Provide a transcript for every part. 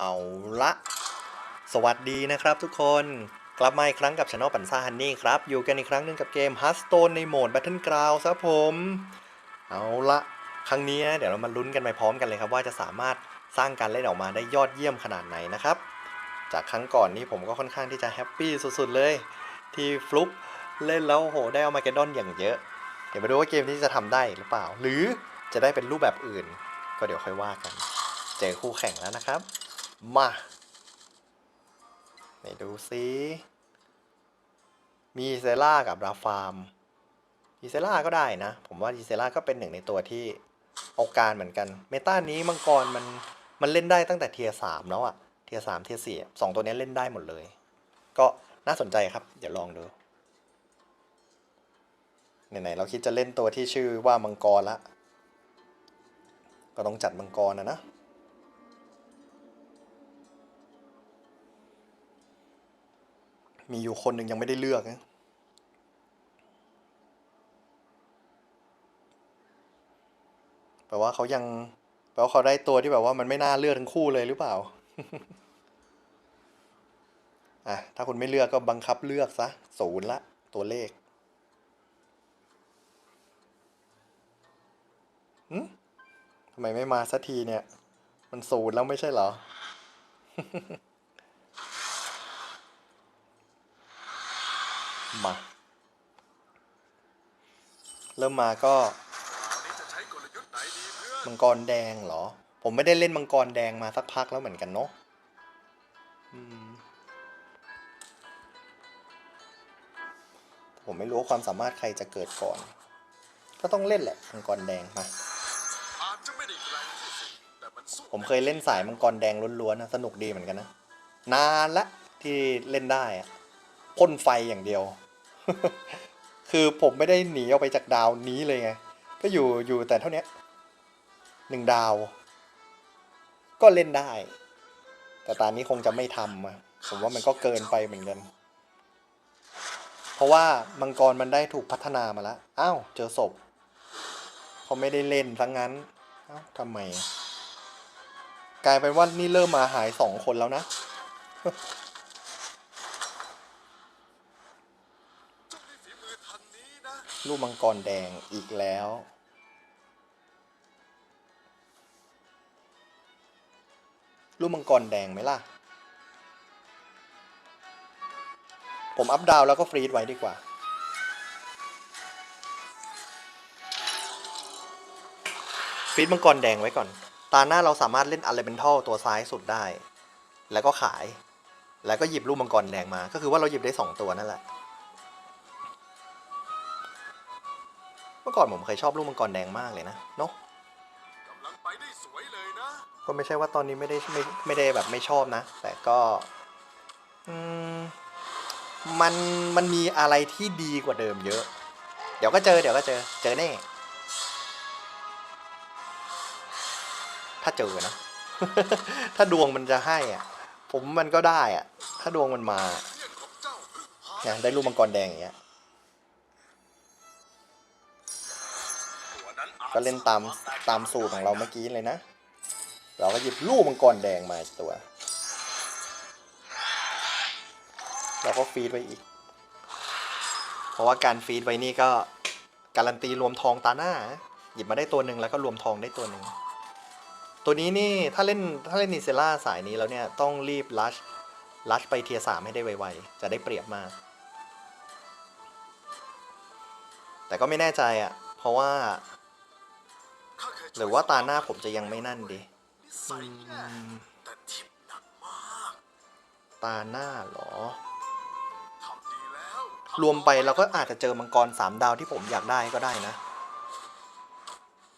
เอาละ สวัสดีนะครับทุกคน กลับมาอีกครั้งกับช anel ปันซ่าฮันนี่ครับ อยู่กันอีกครั้งหนึ่งกับเกม Hearthstone ในโหมด Battleground ครับผม เอาละครั้งนี้เดี๋ยวเรามาลุ้นกันไปพร้อมกันเลยครับ ว่าจะสามารถสร้างการเล่นออกมาได้ยอดเยี่ยมขนาดไหนนะครับ จากครั้งก่อนนี้ผมก็ค่อนข้างที่จะแฮปปี้สุดๆเลย ที่ฟลุกเล่นแล้วโหได้เอามาแกดดอนอย่างเยอะ เดี๋ยวมาดูว่าเกมนี้จะทำได้หรือเปล่า หรือจะได้เป็นรูปแบบอื่น ก็เดี๋ยวค่อยว่ากัน เจอคู่แข่งแล้วนะครับ มาไหนดูซิมีเซล่ากับราฟาร์มดีเซล่าก็ได้นะ ผมว่าดีเซล่าก็เป็นหนึ่งในตัวที่เอาการเหมือนกัน เมตานี้มังกรมันมันเล่นได้ตั้งแต่เทียสามแล้วอะเทียสามเทียสี่สองตัวนี้เล่นได้หมดเลย ก็น่าสนใจครับ เดี๋ยวลองดูไหนๆเราคิดจะเล่นตัวที่ชื่อว่ามังกรละ ก็ต้องจัดมังกรนะนะ มีอยู่คนหนึ่งยังไม่ได้เลือกนะแปลว่าเขายังแปลว่าเขาได้ตัวที่แบบว่ามันไม่น่าเลือกทั้งคู่เลยหรือเปล่าอะถ้าคุณไม่เลือกก็บังคับเลือกซะศูนย์ละตัวเลขหืมทำไมไม่มาสักทีเนี่ย มันศูนย์แล้วไม่ใช่เหรอ มา เริ่มมาก็ มังกรแดงเหรอ ผมไม่ได้เล่นมังกรแดงมาสักพักแล้วเหมือนกันเนาะผมไม่รู้ความสามารถใครจะเกิดก่อน ก็ต้องเล่นแหละมังกรแดงมาามผมเคยเล่นสายมังกรแดงล้วนๆนะสนุกดีเหมือนกันนะ นานละที่เล่นได้อะพ่นไฟอย่างเดียว คือผมไม่ได้หนีออกไปจากดาวนี้เลยไง ก็อยู่อยู่แต่เท่านี้หนึ่งดาว ก็เล่นได้ แต่ตอนนี้คงจะไม่ทำอะผมว่ามันก็เกินไปเหมือนกัน เพราะว่ามังกรมันได้ถูกพัฒนามาแล้วอ้าวเจอศพเขาไม่ได้เล่นทั้งนั้นอ้าทำไม กลายเป็นว่านี่เริ่มมาหายสองคนแล้วนะ เจ้ามีฝีมือทางนี้นะ ลูกมังกรแดงอีกแล้ว ลูกมังกรแดงไหมล่ะ ผมอัพดาวแล้วก็ฟรีดไว้ดีกว่าฟรีดมังกรแดงไว้ก่อน ตาหน้าเราสามารถเล่นอ l เลเ n นทัลตัวซ้ายสุดได้ แล้วก็ขาย แล้วก็หยิบลูกมังกรแดงมา ก็คือว่าเราหยิบได้สองตัวนั่นแหละ มื่อก่อนผมเคยชอบลูกมังกรแดงมากเลยนะเนาะกำลังไปได้สวยเลยนะ ก็ไม่ใช่ว่าตอนนี้ไม่ได้ไม่ไม่ได้แบบไม่ชอบนะ แต่ก็อืมมันมันมีอะไรที่ดีกว่าเดิมเยอะ เดี๋ยวก็เจอเดี๋ยวก็เจอเจอแน่ถ้าเจอนะ ถ้าดวงมันจะให้อะ ผมมันก็ได้อะ ถ้าดวงมันมาเพื่อนของเจ้าเพิ่งพาเนี่ยได้ลูกมังกรแดงอย่างเงี้ย ก็เล่นตามตามสูตรของเราเมื่อกี้เลยนะ เราก็หยิบลูกมังกรแดงมาอีกตัว เราก็ฟีดไว้อีก เพราะว่าการฟีดไว้นี่ก็การันตีรวมทองตาหน้า หยิบมาได้ตัวหนึ่งแล้วก็รวมทองได้ตัวหนึ่ง ตัวนี้นี่ถ้าเล่นถ้าเล่นนิเซล่าสายนี้แล้วเนี่ยต้องรีบลัชลัชไปเทียสามให้ได้ไวๆ จะได้เปรียบมาก แต่ก็ไม่แน่ใจอะ เพราะว่า หรือว่าตาหน้าผมจะยังไม่นั่นดิตาหน้าเหรอ รวมไปเราก็อาจจะเจอมังกรสามดาวที่ผมอยากได้ก็ได้นะ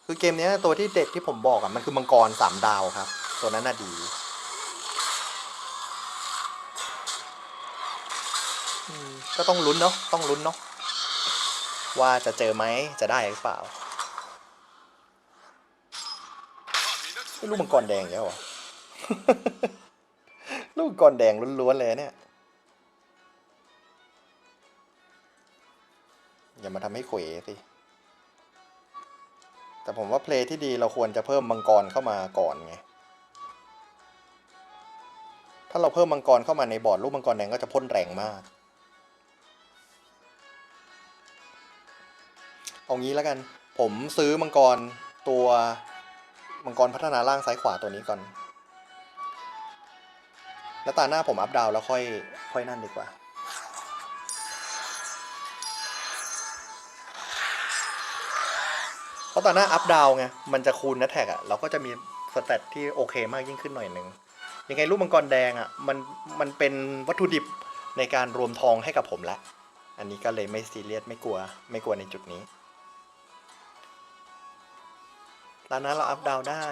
คือเกมนี้ตัวที่เด็ดที่ผมบอกอะมันคือมังกรสามดาวครับ ตัวนั้นน่ะดีก็ต้องลุ้นเนาะต้องลุ้นเนาะว่าจะเจอไหมจะได้หรือเปล่า ข้ามีนักสู้ไม่รู้มังกรแดงแล้วเหรอลูกมังกรแดงล้วนๆเลยเนี่ย อย่ามาทำให้เขวสิ แต่ผมว่าเพลย์ที่ดีเราควรจะเพิ่มมังกรเข้ามาก่อนไง ถ้าเราเพิ่มมังกรเข้ามาในบอร์ดรูปมังกรแดงก็จะพ่นแรงมากเอางี้แล้วกัน ผมซื้อมังกรตัว มังกรพัฒนาล่างซ้ายขวาตัวนี้ก่อน แล้วตาหน้าผมอัพดาวแล้วค่อยค่อยนั่นดีกว่า เพราะตอนหน้าอัพดาวไง มันจะคูณนะแท็กอะเราก็จะมีสเตตที่โอเคมากยิ่งขึ้นหน่อยหนึ่ง ยังไงลูกมังกรแดงอะมันมันเป็นวัตถุดิบในการรวมทองให้กับผมละ อันนี้ก็เลยไม่ซีเรียสไม่กลัว ไม่กลัวในจุดนี้ ตอนนั้นเราอัพดาวได้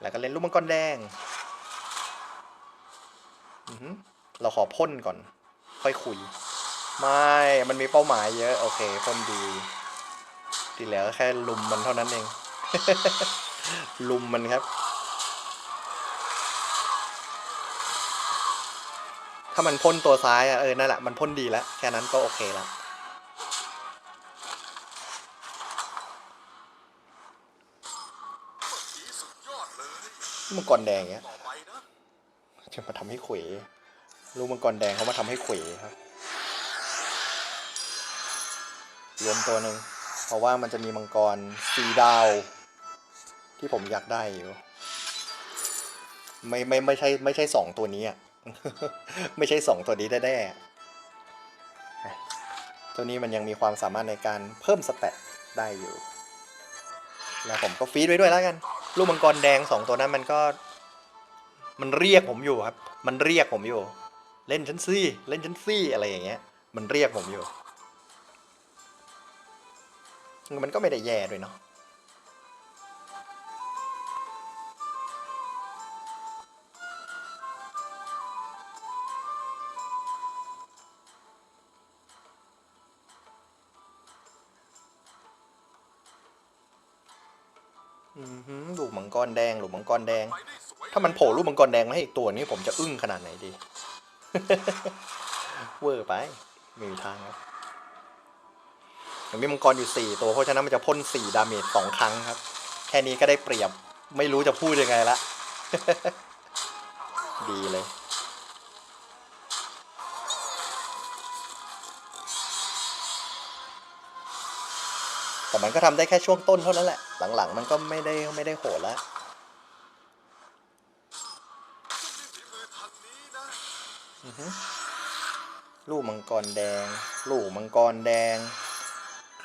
แล้วก็เล่นลูกมังกรแดงอือหือเราขอพ่นก่อน ค่อยคุย ไม่ มันมีเป้าหมายเยอะ โอเคพ่นดีที่เหลือแค่ลุมมันเท่านั้นเอง ลุมมันครับ ถ้ามันพ่นตัวซ้ายอะเออนั่นแหละมันพ่นดีแล้ว แค่นั้นก็โอเคแล้ว มังกรแดงเนี้ยจะมาทำให้เขวลูกมังกรแดงเขามาทำให้เขวครับรวมตัวหนึ่งเพราะว่ามันจะมีมังกรสีดาว ที่ผมอยากได้อยู่ไม่ไม่ไม่ใช่ไม่ใช่สองตัวนี้อะ ไม่ใช่สองตัวนี้แน่ๆตัวนี้มันยังมีความสามารถในการเพิ่มสเตตได้อยู่ แล้วผมก็ฟีดไว้ด้วยแล้วกัน ลูกมังกรแดงสองตัวนั้นมันก็ มันเรียกผมอยู่ครับ มันเรียกผมอยู่ เล่นฉันซี่ เล่นฉันซี่อะไรอย่างเงี้ย มันเรียกผมอยู่ มันก็ไม่ได้แย่ด้วยเนาะ ลูกมังกรแดงลูกมังกรแดง ถ้ามันโผล่ลูกมังกรแดงมาให้อีกตัวนี้ผมจะอึ้งขนาดไหนดี เวอร์ไปไม่มีทางครับยังมีมังกรอยู่สี่ตัวเพราะฉะนั้นมันจะพ่นสี่ดาเมจสองครั้งครับ แค่นี้ก็ได้เปรียบ ไม่รู้จะพูดยังไงละ ดีเลย แต่มันก็ทำได้แค่ช่วงต้นเท่านั้นแหละ หลังๆ มันก็ไม่ได้ไม่ได้โหดแล้วลูกมังกรแดง ลูกมังกรแดง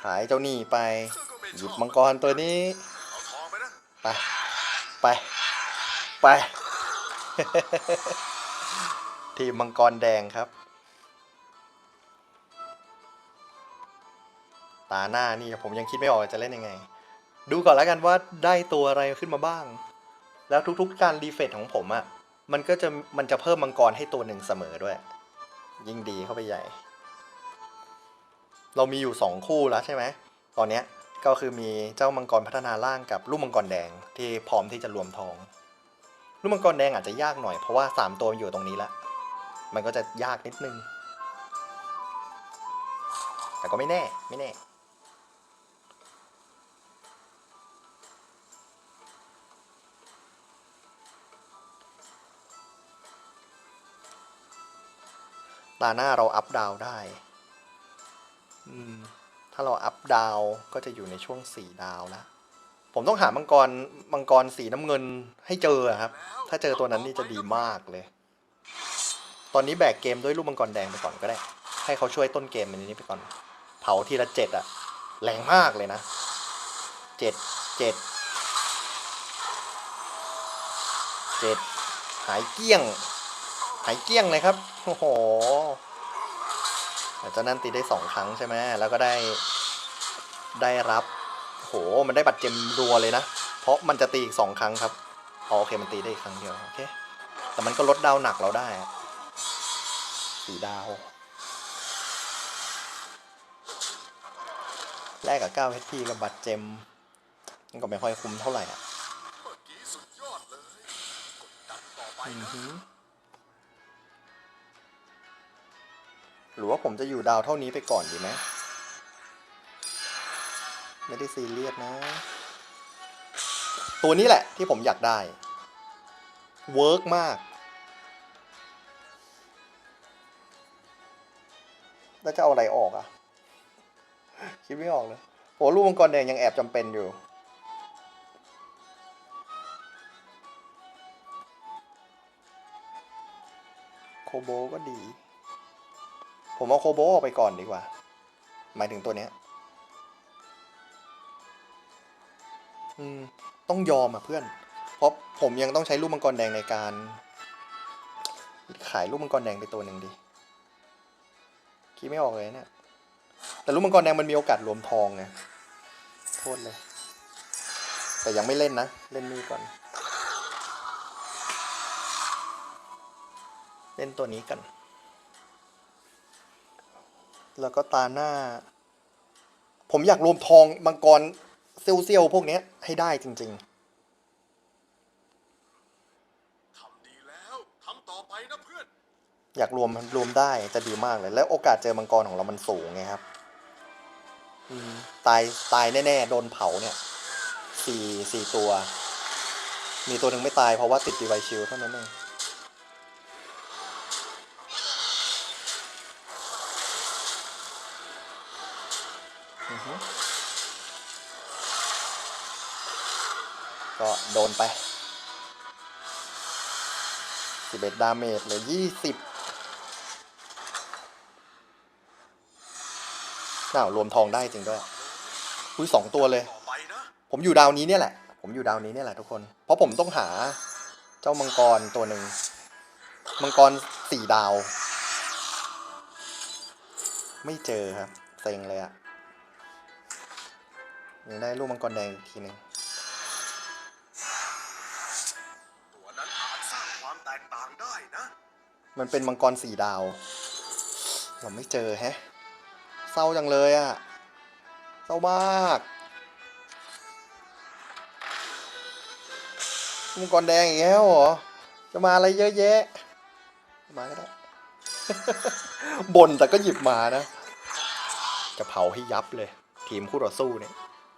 ขายเจ้าหนี้ไป หยิบมังกรตัวนี้ ไป ไป ไปไปทีมมังกรแดงครับ ตาหน้านี่ผมยังคิดไม่ออกจะเล่นยังไง ดูก่อนแล้วกันว่าได้ตัวอะไรขึ้นมาบ้าง แล้วทุกๆการรีเฟรชของผมอะ่ะมันก็จะมันจะเพิ่มมังกรให้ตัวหนึ่งเสมอด้วย ยิ่งดีเข้าไปใหญ่ เรามีอยู่สองคู่แล้วใช่ไหมตอนเนี้ยก็คือมีเจ้ามังกรพัฒนาล่างกับลูกมังกรแดงที่พร้อมที่จะรวมทองลูกมังกรแดงอาจจะยากหน่อยเพราะว่าสามตัวมันอยู่ตรงนี้ละมันก็จะยากนิดนึง แต่ก็ไม่แน่ไม่แน่ ตาหน้าเราอัพดาวได้ ถ้าเราอัพดาวก็จะอยู่ในช่วงสี่ดาวแล้ว ผมต้องหามังกร มังกรสีน้ำเงินให้เจอครับ ถ้าเจอตัวนั้นนี่จะดีมากเลย ตอนนี้แบกเกมด้วยลูกมังกรแดงไปก่อนก็ได้ ให้เขาช่วยต้นเกมอันนี้ไปก่อน เผาทีละเจ็ดอะแรงมากเลยนะเจ็ดเจ็ดเจ็ดหายเกี้ยง หายเกลี้ยงเลยครับ โอ้โหเจ้านั่นตีได้สองครั้งใช่ไหมแล้วก็ได้ได้รับโหมันได้บัตรเจมรัวเลยนะ เพราะมันจะตีอีกสองครั้งครับอ๋อโอเคมันตีได้อีกครั้งเดียวโอเคแต่มันก็ลดดาวหนักเราได้สี่ดาวแลกกับ9 HP กับบัตรเจมมันก็ไม่ค่อยคุ้มเท่าไหร่อะอือหือ หรือว่าผมจะอยู่ดาวเท่านี้ไปก่อนดีไหมไม่ได้ซีเรียสนะ ตัวนี้แหละที่ผมอยากได้เวิร์กมาก แล้วจะเอาอะไรออกอะ่ะ คิดไม่ออกเลยโอ้ลูกมังกรแดงยังแอบจำเป็นอยู่ โคโบก็ดี ผมเอาโคโบออกไปก่อนดีกว่า หมายถึงตัวเนี้ย อืม ต้องยอมอะเพื่อน เพราะผมยังต้องใช้ลูกมังกรแดงในการ ขายลูกมังกรแดงไปตัวหนึ่งดิคิดไม่ออกเลยเนี่ย แต่ลูกมังกรแดงมันมีโอกาสรวมทองไง โทษเลย แต่ยังไม่เล่นนะ เล่นนี่ก่อน เล่นตัวนี้กัน แล้วก็ตาหน้า ผมอยากรวมทองมังกรเซียวๆพวกเนี้ยให้ได้จริงทำดีแล้วทำต่อไปนะเพื่อนๆอยากรวมรวมได้จะดีมากเลย แล้วโอกาสเจอมังกรของเรามันสูงไงครับอืมตายตายแน่ๆ โดนเผาเนี่ยสี่สี่ตัว มีตัวหนึ่งไม่ตายเพราะว่าติดดีไวชิลเท่านั้นเอง ก็โดนไปสิบเอ็ดดาเมจเหลือยี่สิบน่าวรวมทองได้จริงด้วยอุ้ยสองตัวเลย ผมอยู่ดาวนี้เนี่ยแหละ ผมอยู่ดาวนี้เนี่ยแหละทุกคน เพราะผมต้องหาเจ้ามังกรตัวหนึ่ง มังกรสี่ดาว ไม่เจอครับ เซ็งเลยอะ ยังได้ลูกมังกรแดงอีกทีหนึ่งตัวนั้นอาจสร้างความแตกต่างได้นะ มันเป็นมังกรสี่ดาว เราไม่เจอแฮะ เศร้าจังเลยอะเศร้ามากมังกรแดงอีกแล้วเหรอ จะมาอะไรเยอะแยะ มาก็ได้บนแต่ก็หยิบมานะ จะเผาให้ยับเลย ทีมคู่ต่อสู้เนี่ย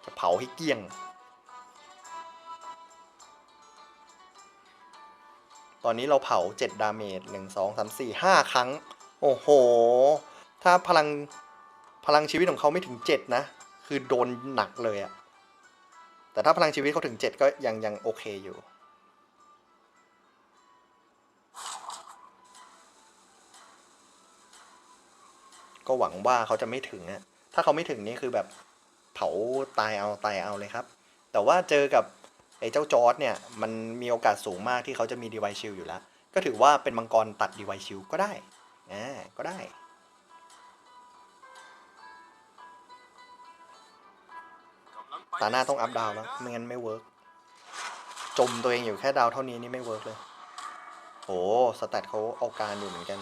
จะเผาให้เกลี้ยง ตอนนี้เราเผาเจ็ดดาเมจหนึ่งสองสามสี่ห้าครั้ง โอ้โห ถ้าพลังพลังชีวิตของเขาไม่ถึงเจ็ดนะ คือโดนหนักเลยอะแต่ถ้าพลังชีวิตเขาถึงเจ็ดก็ยังยังโอเคอยู่ก็หวังว่าเขาจะไม่ถึงอะถ้าเขาไม่ถึงนี่คือแบบ เผาตายเอาตายเอาเลยครับ แต่ว่าเจอกับไอ้เจ้าจอร์ดเนี่ยมันมีโอกาสสูงมากที่เขาจะมีดีไวชิลอยู่แล้ว ก็ถือว่าเป็นมังกรตัดดีไวชิลก็ได้อ่าก็ได้ตาหน้าต้องอัพดาวแล้วไม่งั้นไม่เวิร์กจมตัวเองอยู่แค่ดาวเท่านี้นี่ไม่เวิร์กเลยโหสแตทเขาเอาการอยู่เหมือนกัน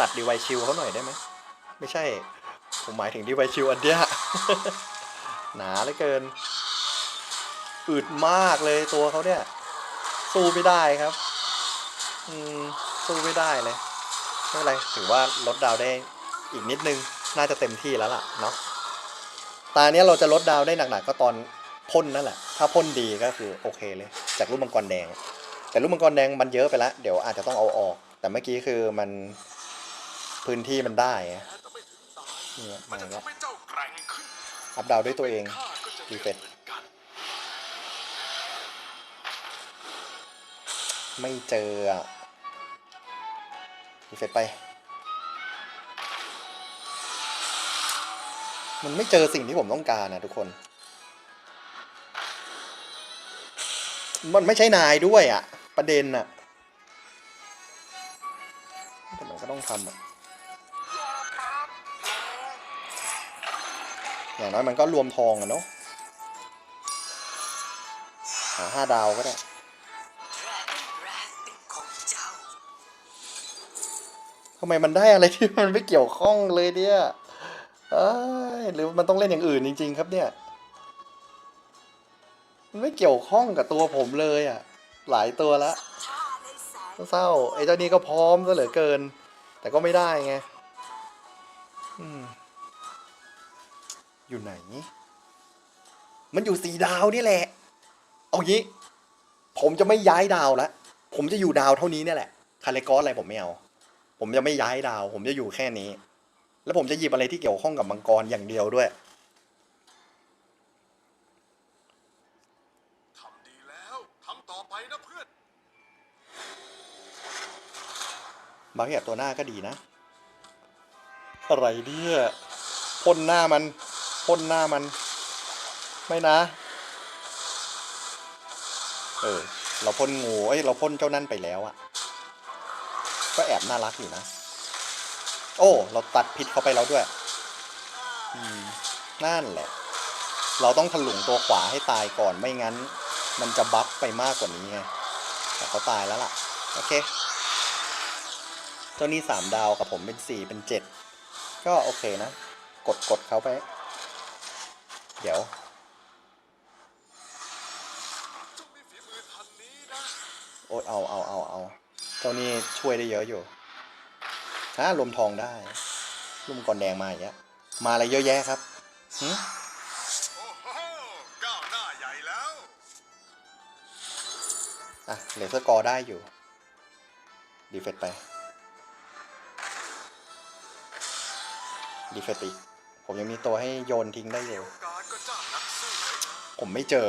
ตัดดีไวชิลเขาหน่อยได้ไหมไม่ใช่ ผมหมายถึงดีไวชิลอันเนี้ยหนาเหลือเกินอึดมากเลยตัวเขาเนี่ย สู้ไม่ได้ครับ อืมสู้ไม่ได้เลยไม่เป็นไรถือว่าลดดาวได้อีกนิดนึง น่าจะเต็มที่แล้วล่ะเนาะตาเนี้ยเราจะลดดาวได้หนักๆก็ตอนพ่นนั่นแหละ ถ้าพ่นดีก็คือโอเคเลย จากลูกมังกรแดง แต่ลูกมังกรแดงมันเยอะไปแล้วเดี๋ยวอาจจะต้องเอาออก แต่เมื่อกี้คือมัน พื้นที่มันได้เนี่ยมันจะทำให้เจ้าแกร่งขึ้นอัพดาวด้วยตัวเองข้าก็จะดีเฟเฟนไม่เจออะดีเฟรชไป มันไม่เจอสิ่งที่ผมต้องการนะทุกคน มันไม่ใช่นายด้วยอะประเด็นอะแต่มันก็ต้องทำอะ อย่างน้อยมันก็รวมทองอะเนาะหาห้าดาวก็ได้ทำไมมันได้อะไรที่มันไม่เกี่ยวข้องเลยเนี่ยเอ้ยหรือมันต้องเล่นอย่างอื่นจริง ๆ ครับเนี่ยมันไม่เกี่ยวข้องกับตัวผมเลยอะ หลายตัวละเศร้าไอ้เจ้านี้ก็พร้อมซะเหลือเกิน แต่ก็ไม่ได้ไง อืม อยู่ไหน มันอยู่สีดาวนี่แหละ เอางี้ ผมจะไม่ย้ายดาวแล้วผมจะอยู่ดาวเท่านี้เนี่ยแหละ คาเลกอสอะไรผมไม่เอา ผมจะไม่ย้ายดาว ผมจะอยู่แค่นี้ แล้วผมจะหยิบอะไรที่เกี่ยวข้องกับมังกรอย่างเดียวด้วยทำดีแล้วทำต่อไปนะเพื่อน บางอย่างตัวหน้าก็ดีนะ อะไรเนี่ยพ่นหน้ามัน พ่นหน้ามัน ไม่นะ เออ เราพ่นงูเอ้ยเราพ่นเจ้านั่นไปแล้วอะก็แอบน่ารักอยู่นะ โอ้ เราตัดพิษเขาไปแล้วด้วย อืม นั่นแหละ เราต้องถลุงตัวขวาให้ตายก่อนไม่งั้น มันจะบัฟไปมากกว่านี้ไง แต่เขาตายแล้วล่ะ โอเค เจ้านี่สามดาวกับผมเป็นสี่เป็นเจ็ดก็โอเคนะ กดกดเขาไป เดี๋ยวเจ้ามีฝีมือทันนี้นะโอ๊ยเอาเอาเอาเอาเจ้านี่ช่วยได้เยอะอยู่ฮะลมทองได้ลุ่มกอนแดงมาอย่างเงี้ยมาอะไรเยอะแยะครับหึโอ้โหก้าวหน้าใหญ่แล้วอะเลเซอร์กอร์ได้อยู่ ดีเฟตไป ดีเฟตอีก ผมยังมีตัวให้โยนทิ้งได้อยู่ ผมไม่เจอ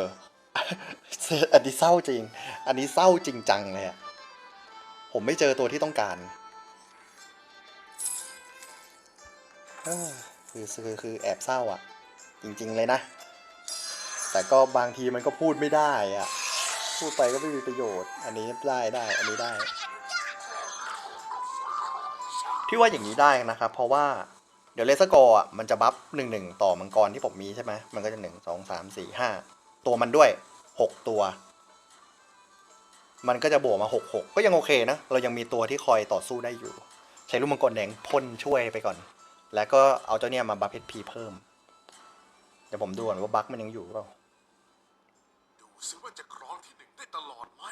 อันนี้เศร้าจริง อันนี้เศร้าจริงจังเลยอะผมไม่เจอตัวที่ต้องการคือคือคือแอบเศร้าอะจริง ๆ เลยนะ แต่ก็บางทีมันก็พูดไม่ได้อะพูดไปก็ไม่มีประโยชน์ อันนี้ได้ได้ อันนี้ได้ ที่ว่าอย่างนี้ได้นะครับ เพราะว่า เดี๋ยวเลสกอร์อะมันจะบัฟหนึ่งหนึ่งต่อมังกรที่ผมมีใช่ไหมมันก็จะหนึ่งสองสามสี่ห้าตัวมันด้วยหกตัว มันก็จะบวกมาหกหกก็ยังโอเคนะ เรายังมีตัวที่คอยต่อสู้ได้อยู่ ใช้ลูกมังกรแดงพ่นช่วยไปก่อน แล้วก็เอาเจ้าเนี่ยมาบัฟเพชรพีเพิ่ม เดี๋ยวผมดูก่อนว่าบัฟมันยังอยู่หรือเปล่าดูสิว่าจะครองที่หนึ่งได้ตลอดไหม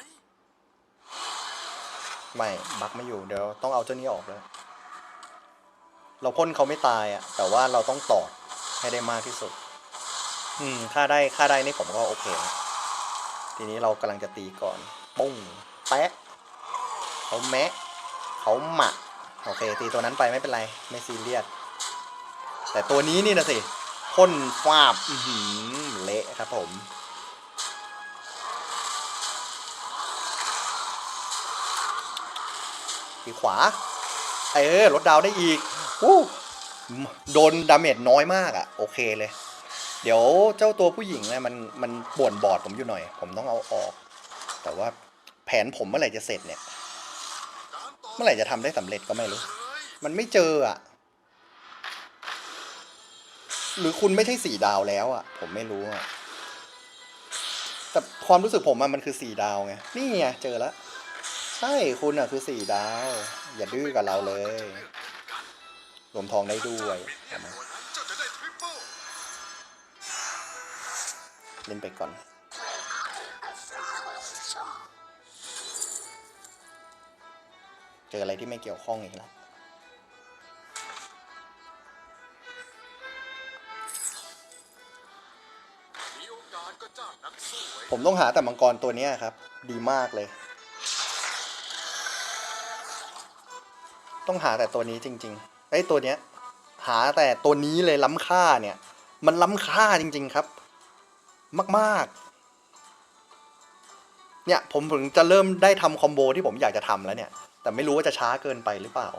ไม่บักไม่อยู่เดี๋ยวต้องเอาเจ้านี้ออกเลย เราพ่นเขาไม่ตายอะ่ะ แต่ว่าเราต้องตอดให้ได้มากที่สุด อืม ค่าได้ค่าได้นี่ผมก็โอเคนะทีนี้เรากำลังจะตีก่อน ปุ้ง แปะเขาแมะเขาหมักโอเค ตีตัวนั้นไปไม่เป็นไร ไม่ซีเรียส แต่ตัวนี้นี่นะสิพ่นฟาบอื้อหือเละครับผมทีขวา เออลดดาวได้อีก อู้โดนดาเมจน้อยมากอะ่ะ โอเคเลย เดี๋ยวเจ้าตัวผู้หญิงเนี่ยมันมันป่วนบอดผมอยู่หน่อย ผมต้องเอาออก แต่ว่าแผนผมเมื่อไหร่จะเสร็จเนี่ย เมื่อไหร่จะทำได้สำเร็จก็ไม่รู้ มันไม่เจออะ หรือคุณไม่ใช่สี่ดาวแล้วอะ ผมไม่รู้อะแต่ความรู้สึกผมอะมันคือสี่ดาวไง นี่ไงเจอแล้ว ใช่คุณอะคือสี่ดาว อย่าดื้อกับเราเลย รวมทองได้ด้วยบินเอาเนี่ยมาตัวนั้นเจ้าจะได้ทริปเปิลเล่นไปก่อน เจออะไรที่ไม่เกี่ยวข้องอีกแล้วมีโอกาสก็จ้างนักสู้ไว้ผมต้องหาแต่มังกรตัวเนี้ยครับ ดีมากเลย ต้องหาแต่ตัวนี้จริงๆไอ้ยตัวเนี้ยหาแต่ตัวนี้เลยล้ำค่าเนี่ย มันล้ำค่าจริง ๆครับ มากๆ เนี่ยผมถึงจะเริ่มได้ทำคอมโบที่ผมอยากจะทำแล้วเนี่ย แต่ไม่รู้ว่าจะช้าเกินไปหรือเปล่า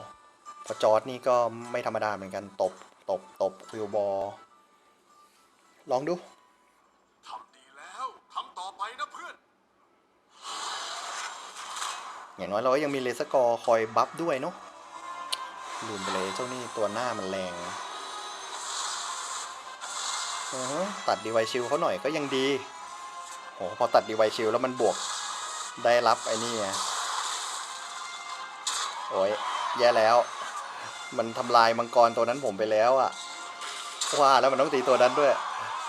เพราะจอร์ดนี่ก็ไม่ธรรมดาเหมือนกันตบตบตบคิวบอลลองดูทำดีแล้วทำต่อไปนะเพื่อน อย่างน้อยเราก็ยังมีเลสกอร์คอยบัฟด้วยเนาะ ลืมไปเลยเจ้านี่ตัวหน้ามันแรงอือฮึตัดดีไวชิลเขาหน่อยก็ยังดีโหพอตัดดีไวชิลแล้วมันบวกได้รับไอ้นี่โอ้ยแย่แล้ว มันทำลายมังกรตัวนั้นผมไปแล้วอะว่าแล้วมันต้องตีตัวนั้นด้วย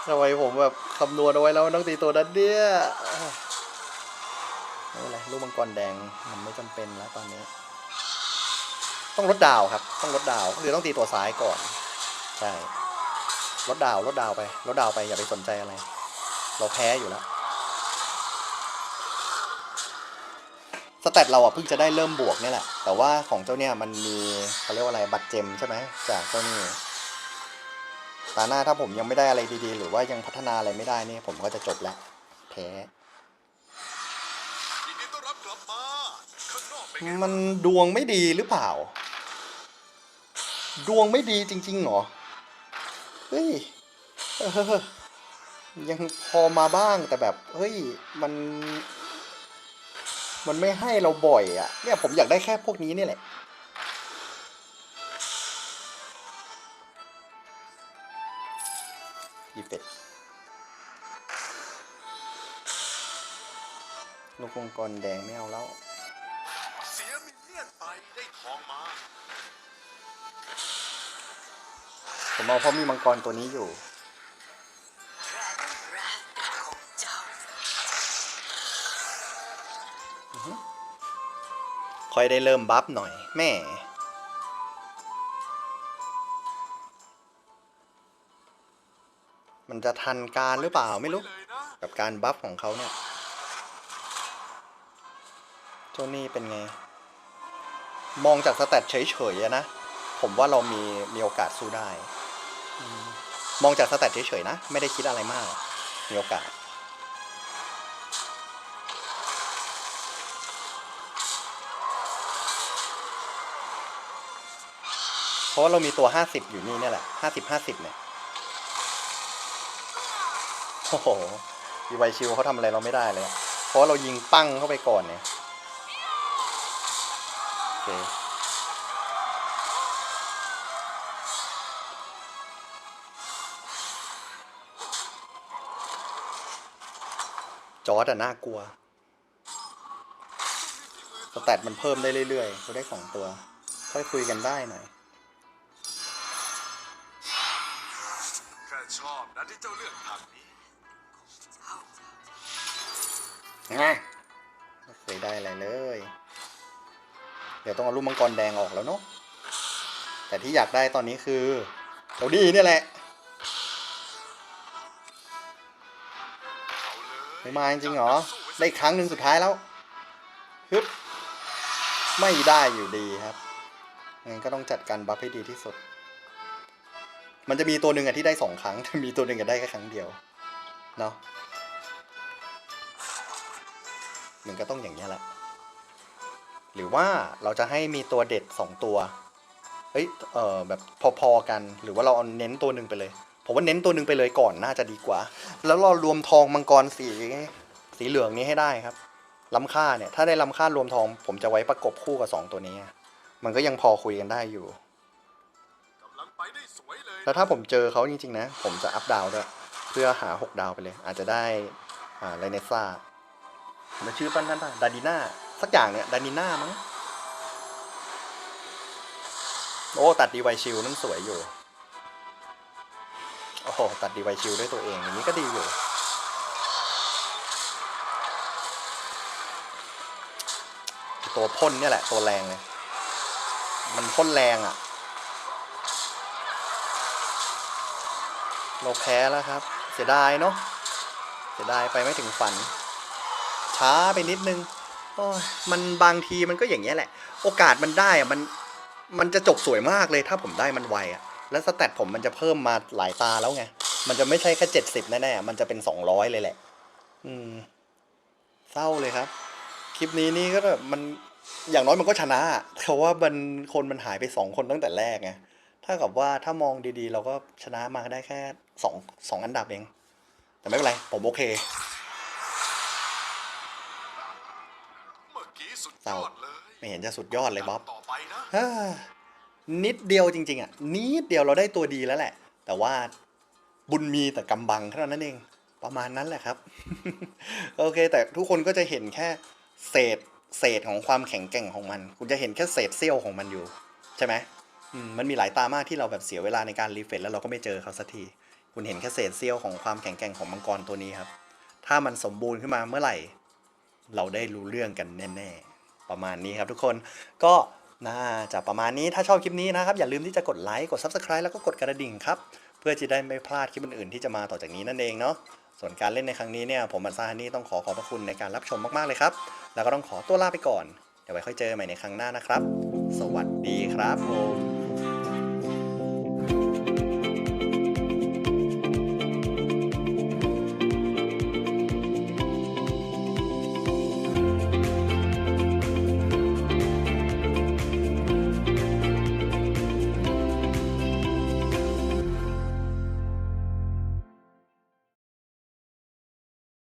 ทำไมผมแบบคำนวณเอาไว้แล้วมันต้องตีตัวนั้นเนี่ยไม่เป็นไรลูกมังกรแดงมันไม่จำเป็นแล้วตอนนี้ ต้องลดดาวครับ ต้องลดดาวหรือต้องตีตัวซ้ายก่อน ใช่ลดดาวลดดาวไปลดดาวไปอย่าไปสนใจอะไร เราแพ้อยู่แล้วสสเตตเราอะเพิ่งจะได้เริ่มบวกเนี่ยแหละ แต่ว่าของเจ้าเนี่ยมันมีเขาเรียกว่าอะไรบัตรเจมใช่ไหมจากเจ้านี่ตาหน้าถ้าผมยังไม่ได้อะไรดีๆ หรือว่ายังพัฒนาอะไรไม่ได้นี่ผมก็จะจบแล้วแพ้ยินดีต้อนรับกลับมาข้างนอกเป็นไงมันดวงไม่ดีหรือเปล่า ดวงไม่ดีจริงๆเหรอ เฮ้ยยังพอมาบ้างแต่แบบ เฮ้ย มัน มันไม่ให้เราบ่อยอะ่ะ เนี่ยผมอยากได้แค่พวกนี้นี่แหละอีเป็ดลูกวงกรแดงไม่เอาแล้ว เสียมิเลียนไปได้ทองมา ผมเอาเพราะมีมังกรตัวนี้อยู่ ค่อยได้เริ่มบัฟหน่อย แม่มันจะทันการหรือเปล่าไม่รู้ กับการบัฟของเขาเนี่ยโจนี่เป็นไง มองจากสแตทเฉยๆนะ ผมว่าเรามีมีโอกาสสู้ได้ มองจากสแตทเฉยๆนะ ไม่ได้คิดอะไรมาก มีโอกาส เพราะเรามีตัวห้าสิบอยู่นี่เนี่ยแหละห้าสิบห้าสิบเนี่ย โอ้โหดีไวชิวเขาทำอะไรเราไม่ได้เลย เพราะเรายิงปั้งเข้าไปก่อนเนี่ย โอเค จอร์ดอะน่ากลัว สแตทมันเพิ่มได้เรื่อยๆเขาได้สองตัว ค่อยคุยกันได้หน่อยแค่ชอบนะที่เจ้าเลือกทางนี้ไงไม่เคยได้อะไรเลย เดี๋ยวต้องเอาลูกมังกรแดงออกแล้วเนาะแต่ที่อยากได้ตอนนี้คือเจ้าดีเนี่ยแหละ ไม่มาจริงเหรอ ได้ครั้งหนึ่งสุดท้ายแล้วฮึบไม่ได้อยู่ดีครับงั้นก็ต้องจัดการบัฟให้ดีที่สุด มันจะมีตัวหนึ่งอะที่ได้สองครั้งแต่มีตัวหนึ่งอะได้แค่ครั้งเดียวเนาะมันก็ต้องอย่างนี้แหละ หรือว่าเราจะให้มีตัวเด็ดสองตัวเฮ้ย เออแบบพอๆกัน หรือว่าเราเอาเน้นตัวหนึ่งไปเลย ผมว่าเน้นตัวหนึ่งไปเลยก่อนน่าจะดีกว่า แล้วเรารวมทองมังกรสีสีเหลืองนี้ให้ได้ครับล้ำค่าเนี่ยถ้าได้ล้ำค่ารวมทอง ผมจะไว้ประกบคู่กับสองตัวนี้ มันก็ยังพอคุยกันได้อยู่ยแล้วถ้าผมเจอเขาจริงๆนะ ผมจะอัพดาวด้วย เพื่อหาหกดาวไปเลย อาจจะได้อ่าไลเนซ่ามันชื่อปั้นนั่นป่ะดาดิน่าสักอย่างเนี่ยดาดิน่ามั้งโอ้ตัดดีไวชิลนั่นสวยอยู่ โอ้โห ตัดดีไวชิลด้วยตัวเองอย่างนี้ก็ดีอยู่ ตัวพ่นเนี่ยแหละ ตัวแรงเลยมันพ่นแรงอะ เราแพ้แล้วครับ เสียดายเนาะเสียดายไปไม่ถึงฝัน ช้าไปนิดนึงโอ้ยมันบางทีมันก็อย่างเงี้ยแหละ โอกาสมันได้อะมันมันจะจบสวยมากเลยถ้าผมได้มันไวอะ แล้วสแตทผมมันจะเพิ่มมาหลายตาแล้วไง มันจะไม่ใช่แค่เจ็ดสิบแน่ๆ มันจะเป็นสองร้อยเลยแหละ อืม เศร้าเลยครับ คลิปนี้นี่ก็แบบมันอย่างน้อยมันก็ชนะอะเพราะว่ามันคนมันหายไปสองคนตั้งแต่แรกไงถ้ากับว่าถ้ามองดีๆ เราก็ชนะมาได้แค่สองสองอันดับเอง แต่ไม่เป็นไร ผมโอเคเมื่อกี้สุดยเศร้าอดเลยไม่เห็นจะสุดยอดเลยบ๊อบต่อไปนะฮ่า นิดเดียวจริง ๆอะนิดเดียวเราได้ตัวดีแล้วแหละ แต่ว่าบุญมีแต่กำบังเท่านั้นเองประมาณนั้นแหละครับ โอเค แต่ทุกคนก็จะเห็นแค่เศษเศษของความแข็งแกร่งของมัน คุณจะเห็นแค่เศษเสี้ยวของมันอยู่ ใช่ไหมมันมีหลายตามากที่เราแบบเสียเวลาในการรีเฟรชแล้วเราก็ไม่เจอเขาสักที คุณเห็นแค่เศษเสี้ยวของความแข็งแกร่งของมังกรตัวนี้ครับ ถ้ามันสมบูรณ์ขึ้นมาเมื่อไหร่ เราได้รู้เรื่องกันแน่ ๆ ประมาณนี้ครับ ทุกคนก็ น่าจะประมาณนี้ถ้าชอบคลิปนี้นะครับ อย่าลืมที่จะกดไลค์กด Subscribe แล้วก็กดกระดิ่งครับ เพื่อจะได้ไม่พลาดคลิปอื่นๆที่จะมาต่อจากนี้นั่นเองเนาะส่วนการเล่นในครั้งนี้เนี่ยผมมันซาฮันนี่ต้องขอขอบพระคุณในการรับชมมากๆเลยครับ แล้วก็ต้องขอตัวลาไปก่อน เดี๋ยวไว้ค่อยเจอใหม่ในครั้งหน้านะครับ สวัสดีครับผม